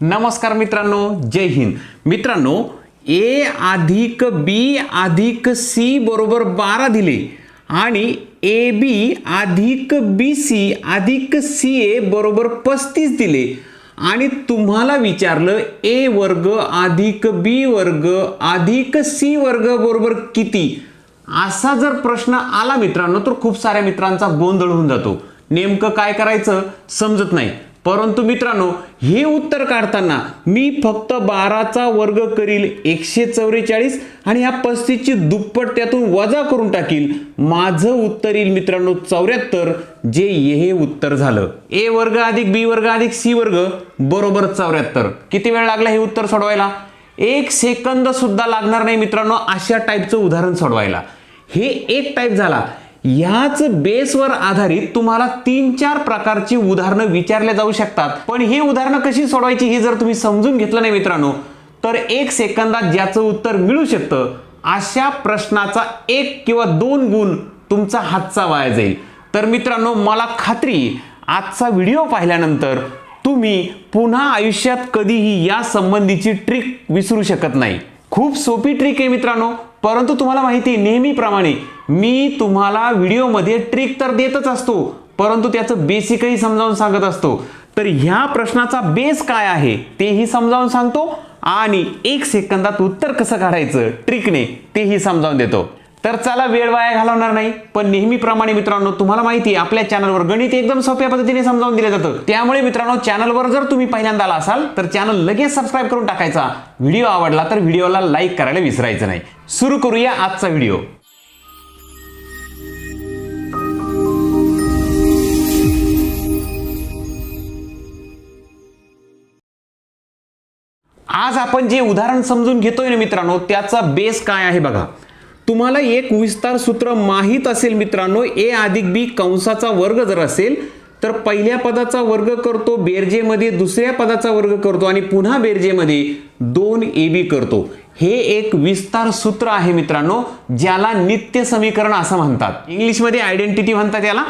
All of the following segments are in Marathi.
नमस्कार मित्रांनो जय हिंद. मित्रांनो ए अधिक बी अधिक सी बरोबर बारा दिले आणि ए बी अधिक बी सी अधिक सी ए बरोबर पस्तीस दिले. आणि तुम्हाला विचारलं ए वर्ग अधिक बी वर्ग अधिक सी वर्ग बरोबर किती? असा जर प्रश्न आला मित्रांनो तर खूप साऱ्या मित्रांचा गोंधळ होऊन जातो. नेमकं काय करायचं? समजत नाही. परंतु मित्रांनो हे उत्तर काढताना मी फक्त बाराचा वर्ग करील एकशे चौवेचाळीस आणि ह्या पस्तीसची दुप्पट त्यातून वजा करून टाकील. माझं उत्तर येईल मित्रांनो चौऱ्याहत्तर जे हे उत्तर झालं. ए वर्ग अधिक बी वर्ग अधिक सी वर्ग बरोबर चौऱ्याहत्तर. किती वेळ लागला हे उत्तर सोडवायला? एक सेकंद सुद्धा लागणार नाही मित्रांनो अशा टाईपचं उदाहरण सोडवायला. हे एक टाईप झाला. ह्याच बेसवर आधारित तुम्हाला तीन चार प्रकारची उदाहरणं विचारल्या जाऊ शकतात. पण ही उदाहरणं कशी सोडवायची हे जर तुम्ही समजून घेतलं नाही मित्रांनो तर एक सेकंदात ज्याचं उत्तर मिळू शकतं अशा प्रश्नाचा एक किंवा दोन गुण तुमचा हातचा वाया जाईल. तर मित्रांनो मला खात्री आजचा व्हिडिओ पाहिल्यानंतर तुम्ही पुन्हा आयुष्यात कधीही या संबंधीची ट्रिक विसरू शकत नाही. खूप सोपी ट्रिक आहे मित्रांनो परंतु तुम्हाला माहिती नेहमीप्रमाणे मी तुम्हाला व्हिडिओमध्ये ट्रिक तर देतच असतो परंतु त्याचं बेसिकही समजावून सांगत असतो. तर ह्या प्रश्नाचा बेस काय आहे तेही समजावून सांगतो आणि एक सेकंदात उत्तर कसं काढायचं ट्रिकने तेही समजावून देतो. तर चला वेळ वाया घालवणार नाही पण नेहमीप्रमाणे मित्रांनो तुम्हाला माहिती आहे आपल्या चॅनलवर गणित एकदम सोप्या पद्धतीने समजावून दिलं जातं. त्यामुळे मित्रांनो चॅनलवर जर तुम्ही पहिल्यांदा आला असाल तर चॅनल लगेच सबस्क्राईब करून टाकायचा. व्हिडिओ आवडला तर व्हिडिओला लाईक करायला विसरायचं नाही. सुरू करूया आजचा व्हिडिओ. आज आपण जे उदाहरण समजून घेतोय ना मित्रांनो त्याचा बेस काय आहे बघा. तुम्हाला एक विस्तार सूत्र माहीत असेल मित्रांनो ए अधिक बी कंसाचा वर्ग जर असेल तर पहिल्या पदाचा वर्ग करतो बेरजेमध्ये दुसऱ्या पदाचा वर्ग करतो आणि पुन्हा बेरजेमध्ये दोन ए बी करतो. हे एक विस्तार सूत्र आहे मित्रांनो ज्याला नित्य समीकरण असं म्हणतात. इंग्लिशमध्ये आयडेंटिटी म्हणतात याला.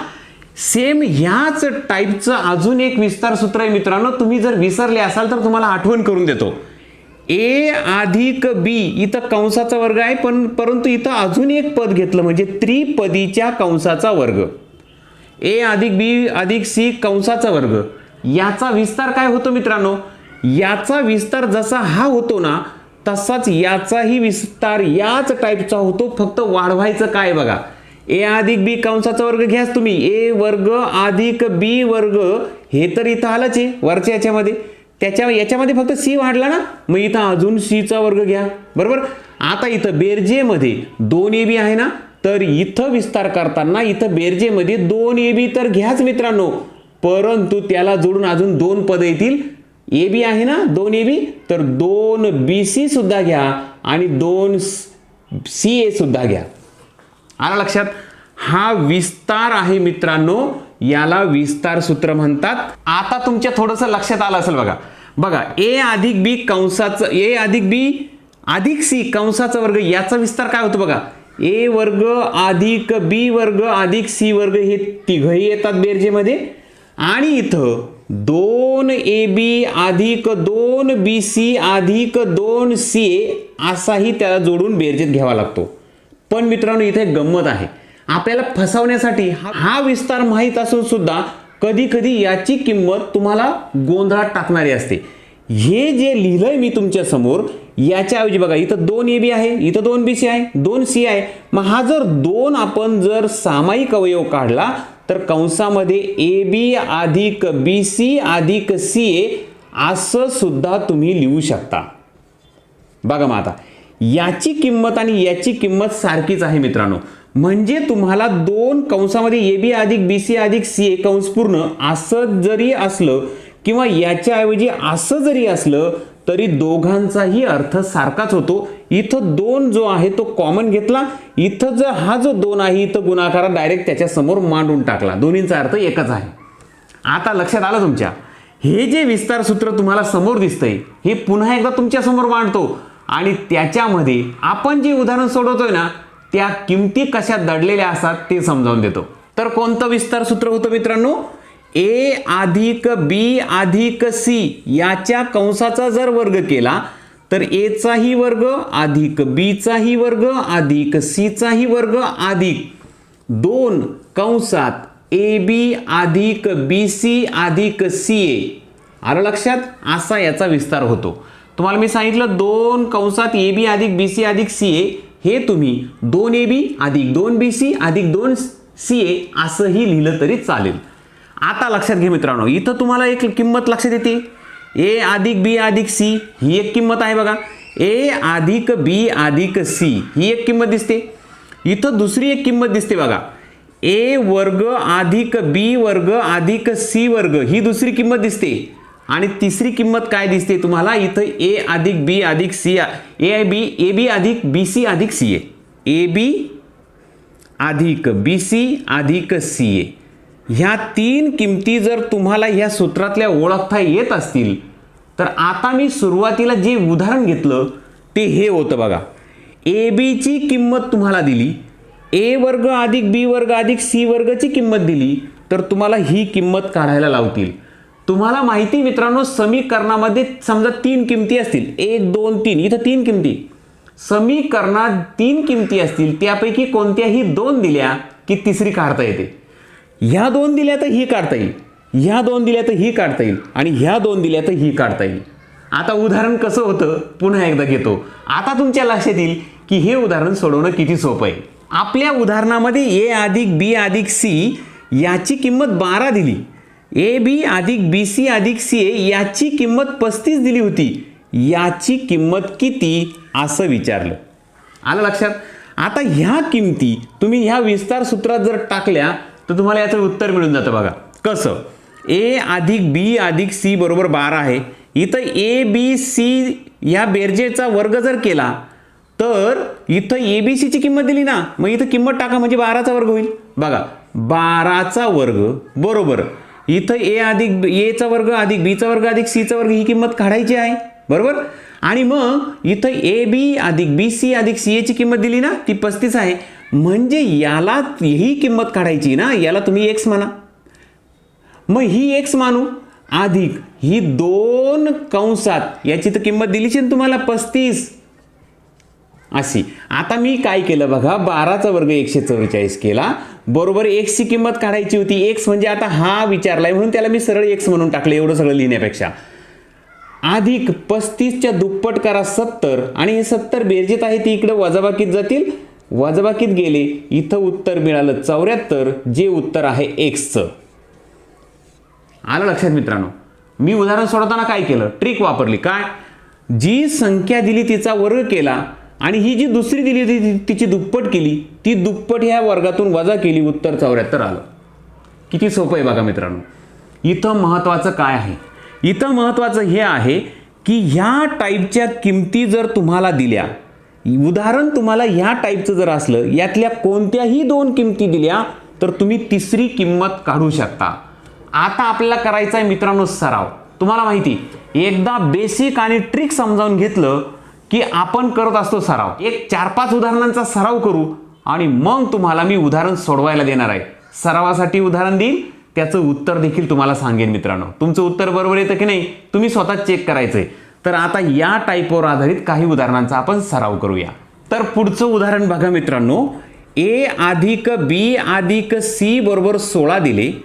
सेम ह्याच टाईपचं अजून एक विस्तार सूत्र आहे मित्रांनो तुम्ही जर विसरले असाल तर तुम्हाला आठवण करून देतो. ए अधिक बी इथं कंसाचा वर्ग आहे पण परंतु इथं अजून एक पद घेतलं म्हणजे त्रिपदीच्या कंसाचा वर्ग. ए अधिक बी अधिक सी कंसाचा वर्ग. याचा विस्तार काय होतो मित्रांनो? याचा विस्तार जसा हा होतो ना तसाच याचाही विस्तार याच टाईपचा होतो फक्त वाढवायचं काय बघा. ए अधिक बी कंसाचा वर्ग घ्यास तुम्ही. ए वर्ग अधिक बी वर्ग हे तर इथं आलंच आहे वरच्या याच्यामध्ये. त्याच्या याच्यामध्ये फक्त सी वाढला ना? मग इथं अजून सीचा वर्ग घ्या. बरोबर? आता इथं बेरजेमध्ये दोन ए बी आहे ना? तर इथं विस्तार करताना इथं बेरजेमध्ये दोन ए बी तर घ्याच मित्रांनो. परंतु त्याला जोडून अजून दोन पद येतील. ए बी आहे ना? दोन ए बी? तर दोन बी सी सुद्धा घ्या आणि दोन सी ए सुद्धा घ्या. आला लक्षात? हा विस्तार आहे मित्रांनो. याला विस्तार सूत्र म्हणतात. आता तुमच्या थोडंसं लक्षात आलं असेल बघा. बघा ए अधिक बी कंसाचं ए अधिक बी अधिक सी कंसाचा वर्ग याचा विस्तार काय होतो बघा? ए वर्ग अधिक बी वर्ग अधिक सी वर्ग हे तिघही येतात बेरजेमध्ये. आणि इथं दोन ए बी अधिक दोन बी सी अधिक दोन सी ए असाही त्याला जोडून बेरजेत घ्यावा लागतो. पण मित्रांनो इथे गंमत आहे. आपल्याला फसवण्यासाठी हा- हा विस्तार माहीत असून सुद्धा कधी कधी याची किंमत तुम्हाला गोंधळात टाकणारी असते. हे जे लिहिलंय मी तुमच्यासमोर याच्याऐवजी बघा इथं दोन ए बी आहे इथं दोन बी सी आहे दोन सी आहे. मग हा जर दोन आपण जर सामायिक अवयव काढला तर कंसामध्ये ए बी अधिक बी सी अधिक सी ए असं सुद्धा तुम्ही लिहू शकता. बघा मग आता याची किंमत आणि याची किंमत सारखीच आहे मित्रांनो. म्हणजे तुम्हाला दोन कंसामध्ये ए बी अधिक बी सी अधिक सी ए कंस पूर्ण असं जरी असलं किंवा याच्याऐवजी असं जरी असलं तरी दोघांचाही अर्थ सारखाच होतो. इथं दोन जो आहे तो कॉमन घेतला. इथं जर हा जो दोन आहे इथं गुणाकारा डायरेक्ट त्याच्यासमोर मांडून टाकला. दोन्हींचा अर्थ एकच आहे. आता लक्षात आलं तुमच्या. हे जे विस्तार सूत्र तुम्हाला समोर दिसतंय हे पुन्हा एकदा तुमच्यासमोर मांडतो. आणि त्याच्यामध्ये आपण जे उदाहरण सोडवतोय ना त्या किमती कशा दडलेल्या असतात ते समजावून देतो. तर कोणतं विस्तार सूत्र होतं मित्रांनो? ए अधिक बी अधिक सी याच्या कंसाचा जर वर्ग केला तर एचाही वर्ग अधिक बीचाही वर्ग अधिक सीचाही वर्ग अधिक. दोन कंसात ए बी अधिक बी सी अधिक सी ए. आलं लक्षात? असा याचा विस्तार होतो. तुम्हाला मी सांगितलं दोन कंसात ए बी अधिक बी सी अधिक सी ए हे तुम्ही दोन ए बी अधिक दोन बी सी अधिक दोन सी ए असंही लिहिलं तरी चालेल. आता लक्षात घे मित्रांनो इथं तुम्हाला एक किंमत लक्षात येते. ए अधिक बी अधिक सी ही एक किंमत आहे बघा. ए अधिक बी अधिक सी ही एक किंमत दिसते. इथं दुसरी एक किंमत दिसते बघा. ए वर्ग अधिक बी वर्ग अधिक सी वर्ग ही दुसरी किंमत दिसते. आणि तिसरी किंमत काय दिसते तुम्हाला? इथं ए अधिक बी अधिक C A B A B अधिक बी सी अधिक सी ए ए बी अधिक बी सी अधिक सी ए ह्या तीन किमती जर तुम्हाला ह्या सूत्रातल्या ओळखता येत असतील तर आता मी सुरुवातीला जे उदाहरण घेतलं ते हे होतं बघा. ए बीची किंमत तुम्हाला दिली ए वर्ग अधिक बी वर्ग अधिक सी वर्गची किंमत दिली तर तुम्हाला ही किंमत काढायला लावतील. तुम्हाला माहिती मित्रांनो समीकरणामध्ये समजा तीन किमती असतील. एक दोन तीन. इथं तीन किमती. समीकरणात तीन किमती असतील त्यापैकी कोणत्याही दोन दिल्या की तिसरी काढता येते. ह्या दोन दिल्या तर ही काढता येईल. ह्या दोन दिल्या तर ही काढता येईल. आणि ह्या दोन दिल्या तर ही काढता येईल. आता उदाहरण कसं होतं? पुन्हा एकदा घेतो. आता तुमच्या लक्षात येईल की हे उदाहरण सोडवणं किती सोपं आहे. आपल्या उदाहरणामध्ये ए अधिक बी अधिक सी याची किंमत बारा दिली. ए बी अधिक बी सी अधिक सी ए याची किंमत पस्तीस दिली होती. याची किंमत किती? असं विचारलं. आलं लक्षात? आता ह्या किमती तुम्ही ह्या विस्तार सूत्रात जर टाकल्या तर तुम्हाला याचं उत्तर मिळून जातं बघा. कसं? ए अधिक बी अधिक सी बरोबर बारा आहे. इथं ए बी सी ह्या बेरजेचा वर्ग जर केला तर इथं ए बी सीची किंमत दिली ना मग इथं किंमत टाका म्हणजे बाराचा वर्ग होईल. बघा बाराचा वर्ग बरोबर इथं ए अधिक एचा वर्ग अधिक बीचा वर्ग अधिक सीचा वर्ग ही किंमत काढायची आहे. बरोबर? आणि मग इथं ए बी अधिक बी सी अधिक सी एची किंमत दिली ना ती पस्तीस आहे. म्हणजे याला ही किंमत काढायची ना याला तुम्ही एक्स म्हणा मग ही एक्स मानू. अधिक ही दोन कंसात याची तर किंमत दिलीची ना तुम्हाला पस्तीस. अशी. आता मी काय केलं बघा बाराचा वर्ग एकशे चव्वेचाळीस केला. बरोबर एक्सची किंमत काढायची होती. एक्स म्हणजे आता हा विचारलाय म्हणून त्याला मी सरळ एक्स म्हणून टाकलं एवढं सगळं लिहिण्यापेक्षा. अधिक पस्तीसच्या दुप्पट करा सत्तर. आणि हे सत्तर बेरजेत आहे ती इकडे वजाबाकीत जातील. वजाबाकीत गेले इथं उत्तर मिळालं चौऱ्याहत्तर जे उत्तर आहे एक्सचं आलं लक्षात मित्रांनो? मी उदाहरण सोडवताना काय केलं? ट्रिक वापरली. काय? जी संख्या दिली तिचा वर्ग केला आणि ही जी दुसरी दिली होती ती- तिची दुप्पट केली ती दुप्पट ह्या वर्गातून वजा केली उत्तर चौऱ्याहत्तर आलं. किती सोपं आहे बघा मित्रांनो. इथं महत्त्वाचं काय आहे? इथं महत्त्वाचं हे आहे की ह्या टाईपच्या किमती जर तुम्हाला दिल्या उदाहरण तुम्हाला ह्या टाईपचं जर असलं यातल्या कोणत्याही दोन किमती दिल्या तर तुम्ही तिसरी किंमत काढू शकता. आता आपल्याला करायचा आहे मित्रांनो सराव. तुम्हाला माहिती एकदा बेसिक आणि ट्रिक समजावून घेतलं की आपण करत असतो सराव. एक चार पाच उदाहरणांचा सराव करू आणि मग तुम्हाला मी उदाहरण सोडवायला देणार आहे. सरावासाठी उदाहरण देईल त्याचं उत्तर देखील तुम्हाला सांगेन मित्रांनो. तुमचं उत्तर बरोबर येतं की नाही? तुम्ही स्वतः चेक करायचंय. तर आता या टाईपवर आधारित काही उदाहरणांचा आपण सराव करूया. तर पुढचं उदाहरण बघा मित्रांनो. ए अधिक बी अधिक सी बरोबर सोळा दिले.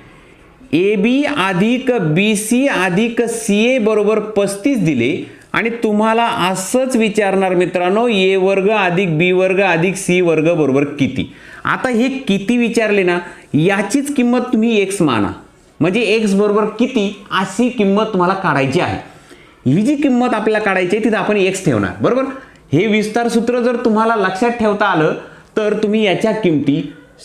ए बी अधिक बी सी अधिक सी ए बरोबर पस्तीस दिले. आणि तुम्हाला असंच विचारणार मित्रांनो ए वर्ग अधिक बी वर्ग अधिक सी वर्ग बरोबर किती? आता हे किती विचारले ना याचीच किंमत तुम्ही एक्स माना. म्हणजे एक्स बरोबर किती अशी किंमत तुम्हाला काढायची आहे. ही जी किंमत आपल्याला काढायची आहे तिथं आपण एक्स ठेवणार बरोबर? हे विस्तार सूत्र जर तुम्हाला लक्षात ठेवता आलं तर तुम्ही याच्या किमती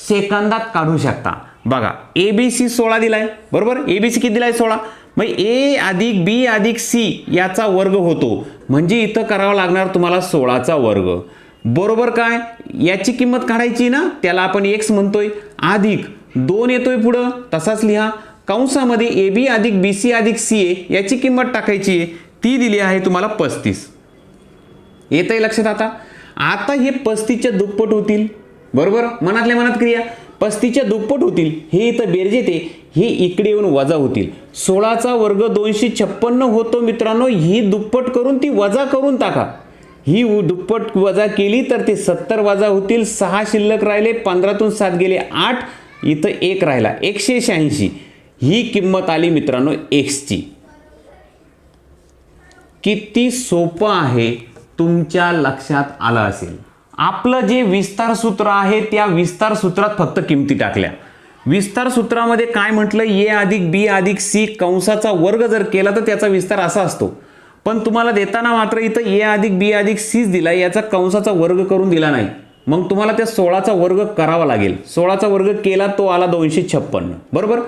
सेकंदात काढू शकता. बघा ए बी सी सोळा दिलाय बरोबर? ए बी सी किती दिलाय? सोळा. मग ए अधिक बी अधिक सी याचा वर्ग होतो. म्हणजे इथं करावा लागणार तुम्हाला सोळाचा वर्ग. बरोबर काय? याची किंमत काढायची ना? त्याला आपण एक्स म्हणतोय. अधिक दोन येतोय पुढं. तसाच लिहा. कंसामध्ये ए बी अधिक बी सी अधिक सी ए याची किंमत टाकायची आहे. ती दिली आहे तुम्हाला पस्तीस. येत आहे लक्षात आता? आता हे पस्तीसच्या दुप्पट होतील. बरोबर? मनातल्या मनात क्रिया. पस्तीसच्या दुप्पट होतील. हे इथं बेरजेते हे इकडे येऊन वजा होतील. सोळाचा वर्ग दोनशे छप्पन्न होतो मित्रांनो ही दुप्पट करून ती वजा करून टाका. ही दुप्पट वजा केली तर ते सत्तर वजा होतील. सहा शिल्लक राहिले पंधरातून सात गेले आठ. इथं एक राहिला एकशे शहाऐंशी. ही किंमत आली मित्रांनो एक्सची किती सोपं आहे तुमच्या लक्षात आलं असेल. आपलं जे विस्तार सूत्र आहे त्या विस्तार सूत्रात फक्त किमती टाकल्या. विस्तार सूत्रामध्ये काय म्हटलं? ए अधिक बी अधिक सी कंसाचा वर्ग जर केला तर त्याचा विस्तार असा असतो. पण तुम्हाला देताना मात्र इथं ए अधिक बी अधिक सीच दिला याचा कंसाचा वर्ग करून दिला नाही. मग तुम्हाला त्या सोळाचा वर्ग करावा लागेल. सोळाचा वर्ग केला तो आला दोनशे छप्पन्न बरोबर?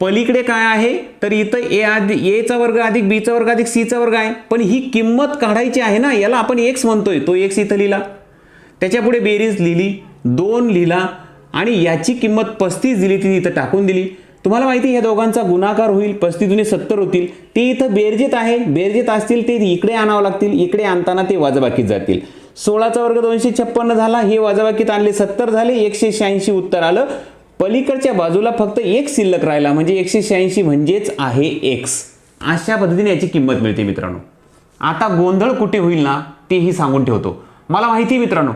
पलीकडे काय आहे? तर इथं ए आधी एचा वर्ग अधिक बीचा वर्ग अधिक सीचा वर्ग आहे. पण ही किंमत काढायची आहे ना याला आपण एक्स म्हणतोय. तो एक्स इथं लिहिला. त्याच्यापुढे बेरीज लिहिली. दोन लिहिला. आणि याची किंमत पस्तीस दिली ती इथं टाकून दिली. तुम्हाला माहिती ह्या दोघांचा गुणाकार होईल पस्तीस दुने सत्तर होतील. ते इथं बेरजेत आहे बेरजेत असतील ते इकडे आणावं लागतील इकडे आणताना ते वाजबाकीत जातील. सोळाचा वर्ग दोनशे छप्पन्न झाला हे वाजबाकीत आणले सत्तर झाले एकशे शहाऐंशी उत्तर आलं. पलीकडच्या बाजूला फक्त एक शिल्लक राहिला म्हणजे एकशे शहाऐंशी म्हणजेच आहे एक्स अशा पद्धतीने याची किंमत मिळते मित्रांनो. आता गोंधळ कुठे होईल ना तेही सांगून ठेवतो. मला माहिती आहे मित्रांनो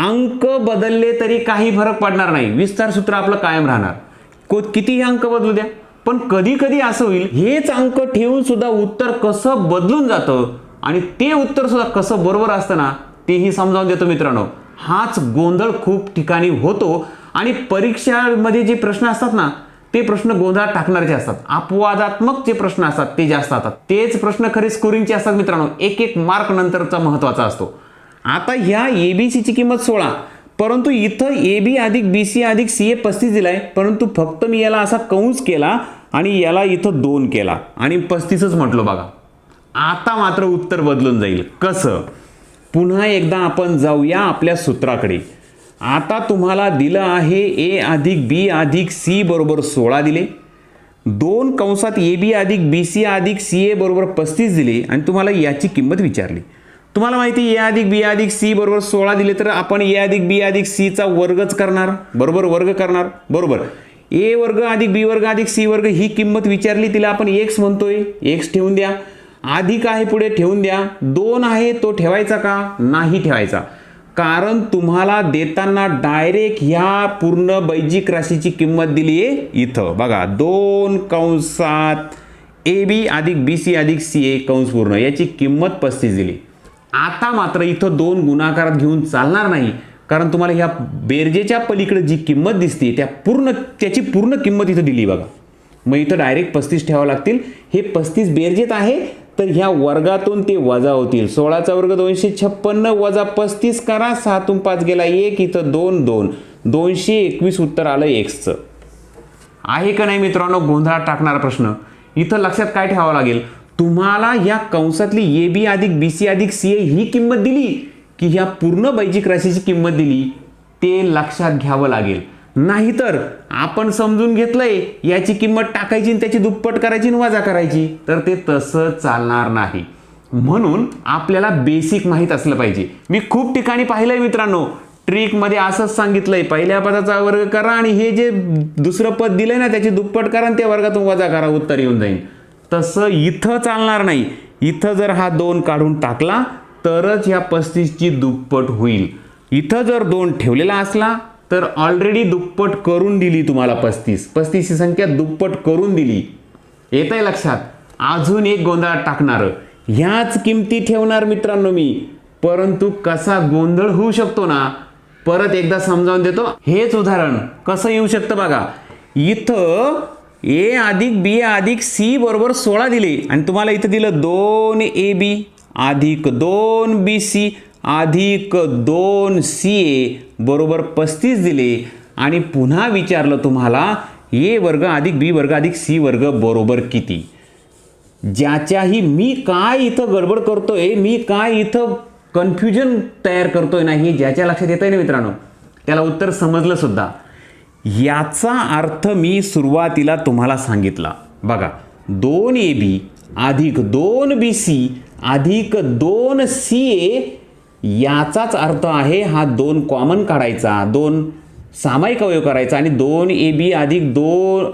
अंक बदलले तरी काही फरक पडणार नाही. विस्तार सूत्र आपलं कायम राहणार. को कितीही अंक बदलू द्या पण कधी कधी असं होईल हेच अंक ठेवून सुद्धा उत्तर कसं बदलून जातं आणि ते उत्तर सुद्धा कसं बरोबर असतं ना तेही समजावून देतो मित्रांनो. हाच गोंधळ खूप ठिकाणी होतो आणि परीक्षामध्ये जे प्रश्न असतात ना ते प्रश्न गोंधळात टाकणारे असतात. अपवादात्मक जे प्रश्न असतात ते जास्त असतात. तेच प्रश्न खरे स्कोरिंगचे असतात मित्रांनो. एक एक मार्क नंतरचा महत्त्वाचा असतो. आता ह्या ए बी सीची किंमत सोळा. परंतु इथं ए बी अधिक बी सी अधिक सी ए पस्तीस दिलाय. परंतु फक्त मी याला असा कंस केला आणि याला इथं दोन केला. आणि पस्तीसच म्हटलो बघा. आता मात्र उत्तर बदलून जाईल. कसं? पुन्हा एकदा आपण जाऊया आपल्या सूत्राकडे. आता तुम्हाला दिलं आहे ए अधिक बी अधिक सी बरोबर सोळा दिले. दोन कंसात ए बी अधिक बी सी अधिक सी ए बरोबर पस्तीस दिले आणि तुम्हाला याची किंमत विचारली. तुम्हाला माहिती ए अधिक बी अधिक सी बरोबर सोळा दिले तर आपण ए अधिक बी अधिक सीचा वर्गच करणार. बरोबर वर्ग करणार. बरोबर. ए वर्ग अधिक बी वर्ग अधिक सी वर्ग ही किंमत विचारली तिला आपण एक्स म्हणतोय. एक्स ठेवून द्या. अधिक आहे पुढे ठेवून द्या. दोन आहे तो ठेवायचा का? नाही ठेवायचा. कारण तुम्हाला देताना डायरेक्ट ह्या पूर्ण बैजिक राशीची किंमत दिली आहे इथं. बघा दोन कंसात ए बी अधिक बी सी अधिक सी ए कंस पूर्ण. याची किंमत पस्तीस दिली. आता मात्र इथं दोन गुणाकारात घेऊन चालणार नाही. कारण तुम्हाला ह्या बेरजेच्या पलीकडे जी किंमत दिसते त्या पूर्ण त्याची पूर्ण किंमत इथं दिली बघा. मग इथं डायरेक्ट पस्तीस ठेवावं लागतील. हे पस्तीस बेरजेत आहे तर ह्या वर्गातून ते वजा होतील. सोळाचा वर्ग दोनशे छप्पन्न वजा पस्तीस करा सहातून पाच गेला एक इथं दोन दोन. दोनशे एकवीस उत्तर आलं एक्सचं आहे का नाही मित्रांनो गोंधळात टाकणारा प्रश्न? इथं लक्षात काय ठेवावं लागेल? तुम्हाला या कंसातली ए बी अधिक बी सी अधिक सी ए ही किंमत दिली की ह्या पूर्ण बैजिक राशीची किंमत दिली ते लक्षात घ्यावं लागेल. नाहीतर आपण समजून घेतलंय याची किंमत टाकायची आणि त्याची दुप्पट करायची आणि वजा करायची तर ते तसं चालणार नाही. म्हणून आपल्याला बेसिक माहीत असलं पाहिजे. मी खूप ठिकाणी पाहिलंय मित्रांनो ट्रिकमध्ये असंच सांगितलंय पहिल्या पदाचा वर्ग करा आणि हे जे दुसरं पद दिलंय ना त्याची दुप्पट करा आणि त्या वर्गातून वजा करा उत्तर येऊन जाईल. तसं इथं चालणार नाही. इथं जर हा दोन काढून टाकला तरच ह्या पस्तीसची दुप्पट होईल. इथं जर दोन ठेवलेला असला तर ऑलरेडी दुप्पट करून दिली तुम्हाला पस्तीस. पस्तीसची संख्या दुप्पट करून दिली. येत आहे लक्षात? अजून एक गोंधळात टाकणार. ह्याच किमती ठेवणार मित्रांनो मी. परंतु कसा गोंधळ होऊ शकतो ना परत एकदा समजावून देतो. हेच उदाहरण कसं येऊ शकतं बघा. इथं ए अधिक बी अधिक सी बरोबर सोळा दिले. आणि तुम्हाला इथं दिलं दोन ए बी अधिक दोन बी सी अधिक दोन सी ए बरोबर पस्तीस दिले. आणि पुन्हा विचारलं तुम्हाला ए वर्ग अधिक बी वर्ग अधिक सी वर्ग बरोबर किती? ज्याच्याही मी काय इथं गडबड करतोय मी काय इथं कन्फ्युजन तयार करतोय ना हे ज्याच्या लक्षात येत आहे ना मित्रांनो? त्याला उत्तर समजलं सुद्धा. याचा अर्थ मी सुरुवातीला तुम्हाला सांगितला. बघा दोन ए बी अधिक दोन बी सी अधिक दोन सी ए याचाच अर्थ आहे हा दोन कॉमन काढायचा दोन सामायिक अवयव करायचा आणि दोन ए बी अधिक दोन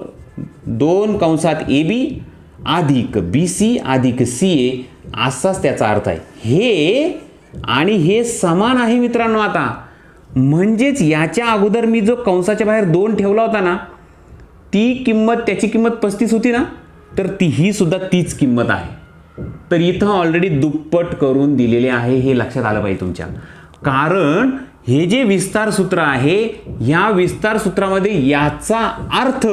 दोन कंसात ए बी अधिक बी सी अधिक सी ए असाच त्याचा अर्थ आहे. हे आणि हे समान आहे मित्रांनो आता. म्हणजेच याच्या अगोदर मी जो कंसाच्या बाहेर दोन ठेवला होता ना ती किंमत त्याची किंमत पस्तीस होती ना तर ती ही सुद्धा तीच किंमत आहे. तर इथं ऑलरेडी दुप्पट करून दिलेले आहे हे लक्षात आलं पाहिजे तुमच्या. कारण हे जे विस्तार सूत्र आहे या विस्तार सूत्रामध्ये याचा अर्थ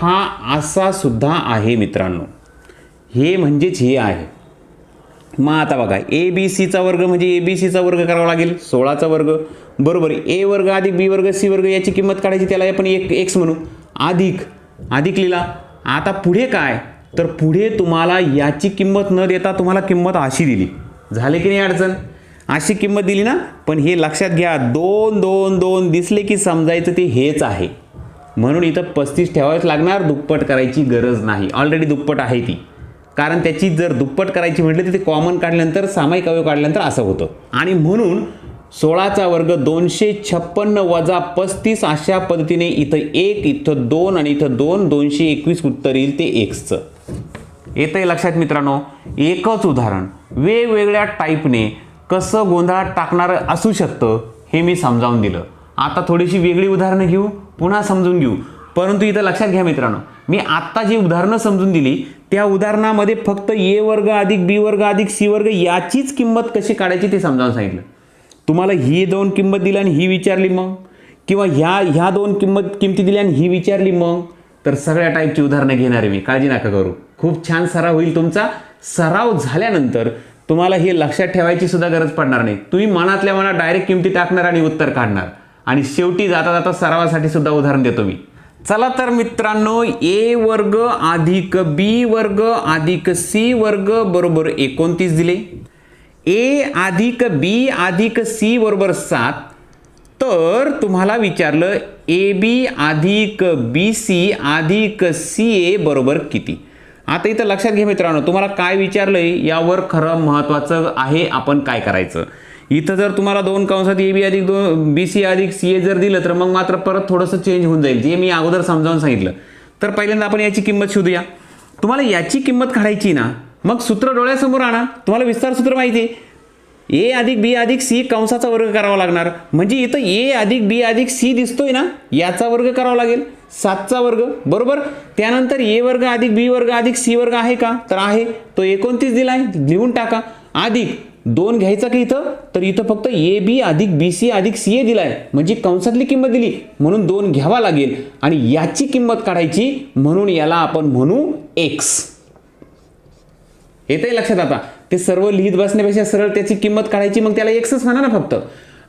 हा असा सुद्धा आहे मित्रांनो. हे म्हणजेच हे आहे. मग आता बघा ए बी सीचा वर्ग म्हणजे ए बी सीचा वर्ग करावा लागेल. सोळाचा वर्ग. बरोबर ए वर्ग अधिक बी वर्ग सी वर्ग याची किंमत काढायची त्याला आपण एक एक्स म्हणू. अधिक. अधिक लिहिला. आता पुढे काय? तर पुढे तुम्हाला याची किंमत न देता तुम्हाला किंमत अशी दिली. झाले की नाही अडचण? अशी किंमत दिली ना? पण हे लक्षात घ्या दोन दोन दोन दिसले की समजायचं ते हेच आहे. म्हणून इथं पस्तीस ठेवावेच लागणार दुप्पट करायची गरज नाही. ऑलरेडी दुप्पट आहे ती. कारण त्याची जर दुप्पट करायची म्हटली तर ते कॉमन काढल्यानंतर सामायिक अवयव काढल्यानंतर असं होतं. आणि म्हणून सोळाचा वर्ग दोनशे छप्पन्न वजा पस्तीस अशा पद्धतीने इथं एक इथं दोन आणि इथं दोन दोनशे एकवीस उत्तर येईल ते एक्सचं येतं आहे लक्षात मित्रांनो एकच उदाहरण. वेगवेगळ्या टाईपने कसं गोंधळात टाकणारं असू शकतं हे मी समजावून दिलं. आता थोडीशी वेगळी उदाहरणं घेऊ पुन्हा समजून घेऊ. परंतु इथं लक्षात घ्या मित्रांनो मी आत्ता जी उदाहरणं समजून दिली त्या उदाहरणामध्ये फक्त ए वर्ग अधिक बी वर्ग अधिक सी वर्ग याचीच किंमत कशी काढायची ते समजावून सांगितलं. तुम्हाला ही दोन किंमत दिली आणि ही विचारली मग? किंवा ह्या ह्या दोन किंमत किमती दिल्या आणि ही विचारली मग? तर सगळ्या टाईपची उदाहरणं घेणार आहे मी. काळजी नका करू. खूप छान सराव होईल तुमचा. सराव झाल्यानंतर तुम्हाला हे लक्षात ठेवायची सुद्धा गरज पडणार नाही. तुम्ही मनातल्या मनात डायरेक्ट किमती टाकणार आणि उत्तर काढणार. आणि शेवटी जाता जाता सरावासाठी सुद्धा उदाहरण देतो मी. चला तर मित्रांनो ए वर्ग अधिक बी वर्ग अधिक सी वर्ग बरोबर एकोणतीस दिले. ए अधिक बी अधिक सी बरोबर सात. तर तुम्हाला विचारलं ए बी अधिक बी सी अधिक सी ए बरोबर किती? आता इथं लक्षात घ्या मित्रांनो तुम्हाला काय विचारलंय यावर खरं महत्त्वाचं आहे आपण काय करायचं. इथं जर तुम्हाला दोन कंसात ए बी अधिक दोन बी सी अधिक सी ए जर दिलं तर मग मात्र परत थोडंसं चेंज होऊन जाईल जे मी अगोदर समजावून सांगितलं. तर पहिल्यांदा आपण याची किंमत शोधूया. तुम्हाला याची किंमत काढायची ना मग सूत्र डोळ्यासमोर आणा. तुम्हाला विस्तार सूत्र माहिती आहे. ए अधिक बी अधिक सी कंसाचा वर्ग करावा लागणार. म्हणजे इथं ए अधिक बी अधिक सी दिसतोय ना याचा वर्ग करावा लागेल. सातचा वर्ग बरोबर? त्यानंतर ए वर्ग अधिक बी वर्ग अधिक सी वर्ग आहे का? तर आहे. तो एकोणतीस दिला आहे लिहून टाका. अधिक दोन घ्यायचा की इथं? तर इथं फक्त ए बी अधिक बी सी अधिक सी ए दिलाय. म्हणजे कंसातली किंमत दिली. म्हणून दोन घ्यावा लागेल. आणि याची किंमत काढायची म्हणून याला आपण म्हणू एक्स येतंय लक्षात आता? ते सर्व लिहित बसण्यापेक्षा सरळ त्याची किंमत काढायची मग त्याला एक्सच म्हणा ना फक्त.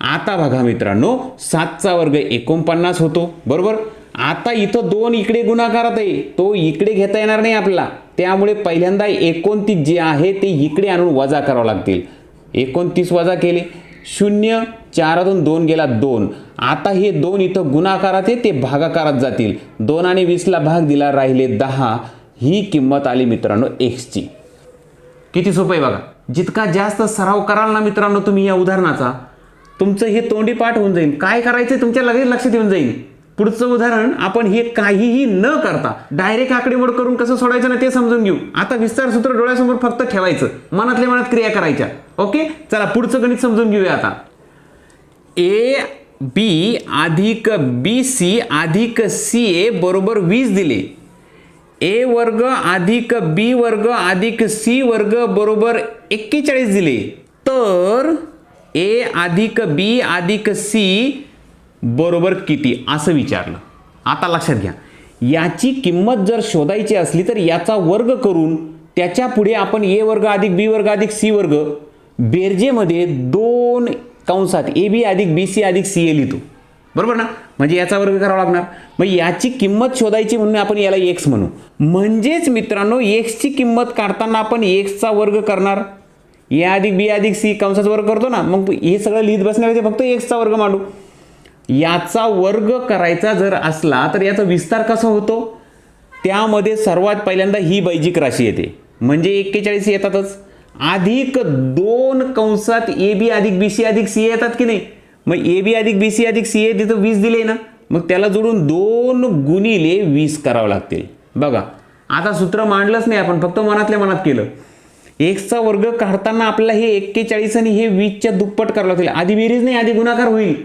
आता बघा मित्रांनो सातचा वर्ग एकोणपन्नास होतो. बरोबर? आता इथं दोन इकडे गुणाकारात आहे. तो इकडे घेता येणार नाही आपल्याला. त्यामुळे पहिल्यांदा एकोणतीस जे आहे ते इकडे आणून वजा करावं लागतील. एकोणतीस वजा केले. शून्य चारातून दोन गेला दोन. आता हे दोन इथं गुणाकारात आहे ते भागाकारात जातील. दोन आणि वीसला भाग दिला राहिले दहा. ही किंमत आली मित्रांनो एक्सची किती सोपं आहे बघा. जितका जास्त सराव कराल ना मित्रांनो तुम्ही या उदाहरणाचा तुमचं हे तोंडी पाठ होऊन जाईल. काय करायचं तुमच्या लगेच लक्षात येऊन जाईल. पुढचं उदाहरण आपण हे काहीही न करता डायरेक्ट आकडेमोड करून कसं सोडायचं ना ते समजून घेऊ. आता विस्तार सूत्र डोळ्यासमोर फक्त ठेवायचं. मनातल्या मनात क्रिया करायच्या. ओके? चला पुढचं गणित समजून घेऊया आता. ए बी अधिक बी सी अधिक सी ए बरोबर वीस दिले. ए वर्ग अधिक बी वर्ग अधिक सी वर्ग बरोबर एक्केचाळीस दिले. तर ए अधिक बी अधिक सी बरोबर किती? असं विचारलं. आता लक्षात घ्या. याची किंमत जर शोधायची असली तर याचा वर्ग करून त्याच्या पुढे आपण ए वर्ग अधिक बी वर्ग अधिक सी वर्ग बेरजेमध्ये दोन कंसात ए बी अधिक बी सी अधिक सी ए लिहितो. बरोबर ना? म्हणजे याचा वर्ग करावा लागणार. मग याची किंमत शोधायची म्हणून आपण याला एक्स म्हणू. म्हणजेच मित्रांनो एक्सची किंमत काढताना आपण एक्सचा वर्ग करणार. ए अधिक बी अधिक सी कंसाचा वर्ग करतो ना? मग हे सगळं लिहित बसण्यापेक्षा फक्त एक्सचा वर्ग मांडू. याचा वर्ग करायचा जर असला तर याचा विस्तार कसा होतो? त्यामध्ये सर्वात पहिल्यांदा ही बैजिक राशी येते. म्हणजे एक्केचाळीस येतातच. अधिक दोन कंसात ए बी अधिक बी सी अधिक सी येतात की नाही? मग ए बी अधिक बी सी अधिक सी ए तिथं वीस दिले ना मग त्याला जोडून दोन गुणिले वीस करावं लागतील. बघा आता सूत्र मांडलंच नाही आपण फक्त मनातल्या मनात केलं. एक्सचा वर्ग काढताना आपल्याला हे एक्केचाळीस आणि हे वीसच्या दुप्पट करावं लागतील. आधी बेरीज नाही आधी गुणाकार होईल.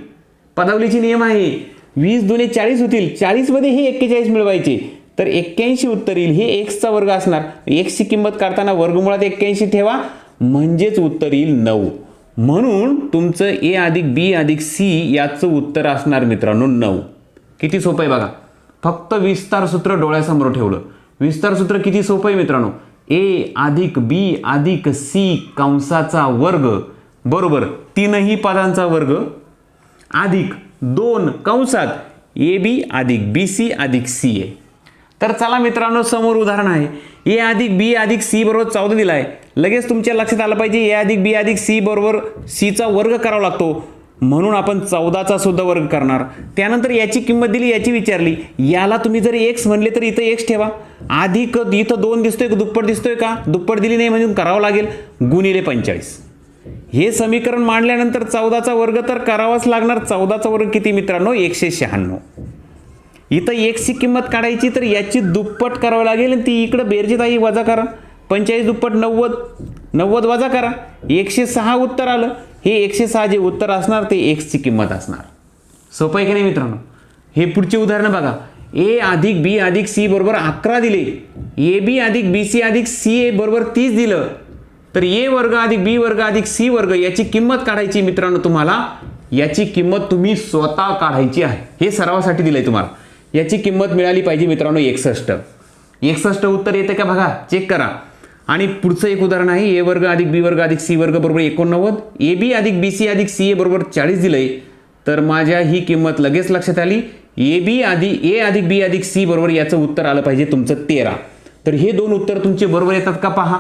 पदावलीची नियम आहे. वीस दोन्ही चाळीस होतील. चाळीसमध्ये हे एक्केचाळीस मिळवायचे. तर एक्क्याऐंशी उत्तर येईल. हे एक्सचा वर्ग असणार. एक्सची किंमत काढताना वर्गमुळात एक्क्याऐंशी ठेवा. म्हणजेच उत्तर येईल नऊ. म्हणून तुमचं ए अधिक बी अधिक सी याचं उत्तर असणार मित्रांनो नऊ. किती सोपं आहे बघा. फक्त विस्तार सूत्र डोळ्यासमोर ठेवलं. विस्तार सूत्र किती सोपं आहे मित्रांनो? ए अधिक बी अधिक सी कंसाचा वर्ग. बरोबर. तीनही पदांचा वर्ग अधिक दोन कंसात ए बी अधिक बी सी अधिक सी ए. तर चला मित्रांनो समोर उदाहरण आहे. ए अधिक बी अधिक सी बरोबर चौदा दिला आहे लगेच तुमच्या लक्षात आलं पाहिजे ए अधिक बी अधिक सी बरोबर सीचा वर्ग करावा लागतो. म्हणून आपण चौदाचा सुद्धा वर्ग करणार. त्यानंतर याची किंमत दिली याची विचारली. याला तुम्ही जर एक्स म्हणले तर इथं एक्स ठेवा. अधिक इथं दोन दिसतोय दुप्पट दिसतोय का? दुप्पट दिली नाही म्हणून करावं लागेल. गुणिले पंचेचाळीस. हे समीकरण मांडल्यानंतर चौदाचा वर्ग तर करावाच लागणार. चौदाचा वर्ग किती मित्रांनो? एकशे शहाण्णव. इथं एकची किंमत काढायची तर याची दुप्पट करावं लागेल आणि ती इकडं बेरची वजा करा. पंचेचाळीस दुप्पट नव्वद नव्वद वजा करा. एकशे सहा उत्तर आलं. हे एकशे सहा जे उत्तर असणार ते एक्सची किंमत असणार. सोपं आहे की नाही मित्रांनो? हे पुढचे उदाहरण बघा. ए अधिक बी अधिक सी बरोबर अकरा दिले. ए बी अधिक बी सी अधिक सी ए बरोबर तीस दिलं. तर ए वर्ग अधिक बी वर्ग अधिक सी वर्ग याची किंमत काढायची मित्रांनो तुम्हाला. याची किंमत तुम्ही स्वतः काढायची आहे. हे सरावासाठी दिलंय तुम्हाला. याची किंमत मिळाली पाहिजे मित्रांनो एकसष्ट. एकसष्ट उत्तर येते का बघा? चेक करा. आणि पुढचं एक उदाहरण आहे. ए वर्ग अधिक बी वर्ग अधिक सी वर्ग बरोबर एकोणनव्वद. ए बी अधिक बी सी अधिक सी ए बरोबर चाळीस दिलंय. तर माझ्या ही किंमत लगेच लक्षात आली. ए बी आधी ए अधिक बी अधिक सी बरोबर याचं उत्तर आलं पाहिजे तुमचं तेरा. तर हे दोन उत्तर तुमचे बरोबर येतात का? पहा.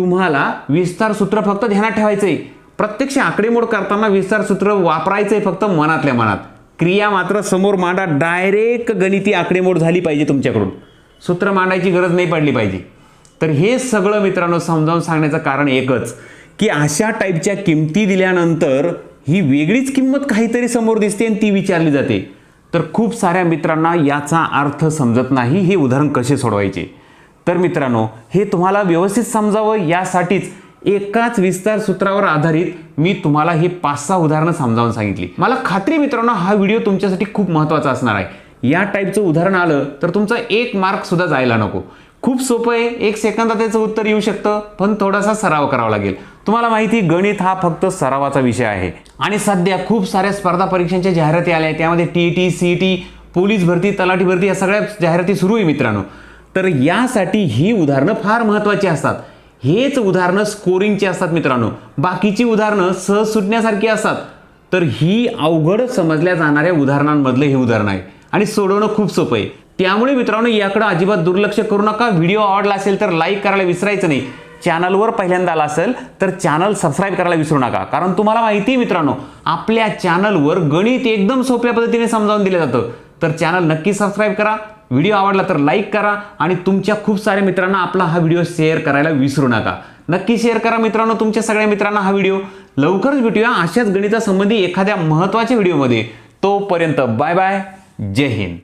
तुम्हाला विस्तार सूत्र फक्त ध्यानात ठेवायचंय. प्रत्यक्ष आकडेमोड करताना विस्तार सूत्र वापरायचंय फक्त मनातल्या मनात. क्रिया मात्र समोर मांडा डायरेक्ट गणिती आकडेमोड झाली पाहिजे तुमच्याकडून. सूत्र मांडायची गरज नाही पडली पाहिजे. तर हे सगळं मित्रांनो समजावून सांगण्याचं कारण एकच की अशा टाईपच्या किमती दिल्यानंतर ही वेगळीच किंमत काहीतरी समोर दिसते आणि ती विचारली जाते. तर खूप साऱ्या मित्रांना याचा अर्थ समजत नाही हे उदाहरण कसे सोडवायचे? तर मित्रांनो हे तुम्हाला व्यवस्थित समजावं यासाठीच एकाच विस्तार सूत्रावर आधारित मी तुम्हाला हे पाच सहा उदाहरणं समजावून सांगितली. मला खात्री मित्रांनो हा व्हिडिओ तुमच्यासाठी खूप महत्त्वाचा असणार आहे. या टाईपचं उदाहरण आलं तर तुमचा एक मार्क सुद्धा जायला नको. खूप सोपं आहे एक सेकंदात त्याचं उत्तर येऊ शकतं पण थोडासा सराव करावा लागेल. तुम्हाला माहिती गणित हा फक्त सरावाचा विषय आहे. आणि सध्या खूप साऱ्या स्पर्धा परीक्षांच्या जाहिराती आल्या आहेत. त्यामध्ये T T C T police भरती तलाठी भरती या सगळ्या जाहिराती सुरू आहे मित्रांनो. तर यासाठी ही उदाहरणं फार महत्त्वाची असतात. हेच उदाहरणं स्कोरिंगची असतात मित्रांनो. बाकीची उदाहरणं सहज सुटण्यासारखी असतात. तर ही अवघड समजल्या जाणाऱ्या उदाहरणांमधलं हे उदाहरण आहे. आणि सोडवणं खूप सोपं आहे. त्यामुळे मित्रांनो याकडं अजिबात दुर्लक्ष करू नका. व्हिडिओ आवडला असेल तर लाईक करायला विसरायचं नाही. चॅनलवर पहिल्यांदा आला असेल तर चॅनल सबस्क्राईब करायला विसरू नका. कारण तुम्हाला माहिती आहे मित्रांनो आपल्या चॅनलवर गणित एकदम सोप्या पद्धतीने समजावून दिलं जातं. तर चॅनल नक्की सबस्क्राईब करा. व्हिडिओ आवडला तर लाईक करा आणि तुमच्या खूप साऱ्या मित्रांना आपला हा व्हिडिओ शेअर करायला विसरू नका. नक्की शेअर करा मित्रांनो तुमच्या सगळ्या मित्रांना हा व्हिडिओ. लवकरच भेटूया अशाच गणितासंबंधी एखाद्या महत्त्वाच्या व्हिडिओमध्ये. तोपर्यंत बाय बाय. जय हिंद.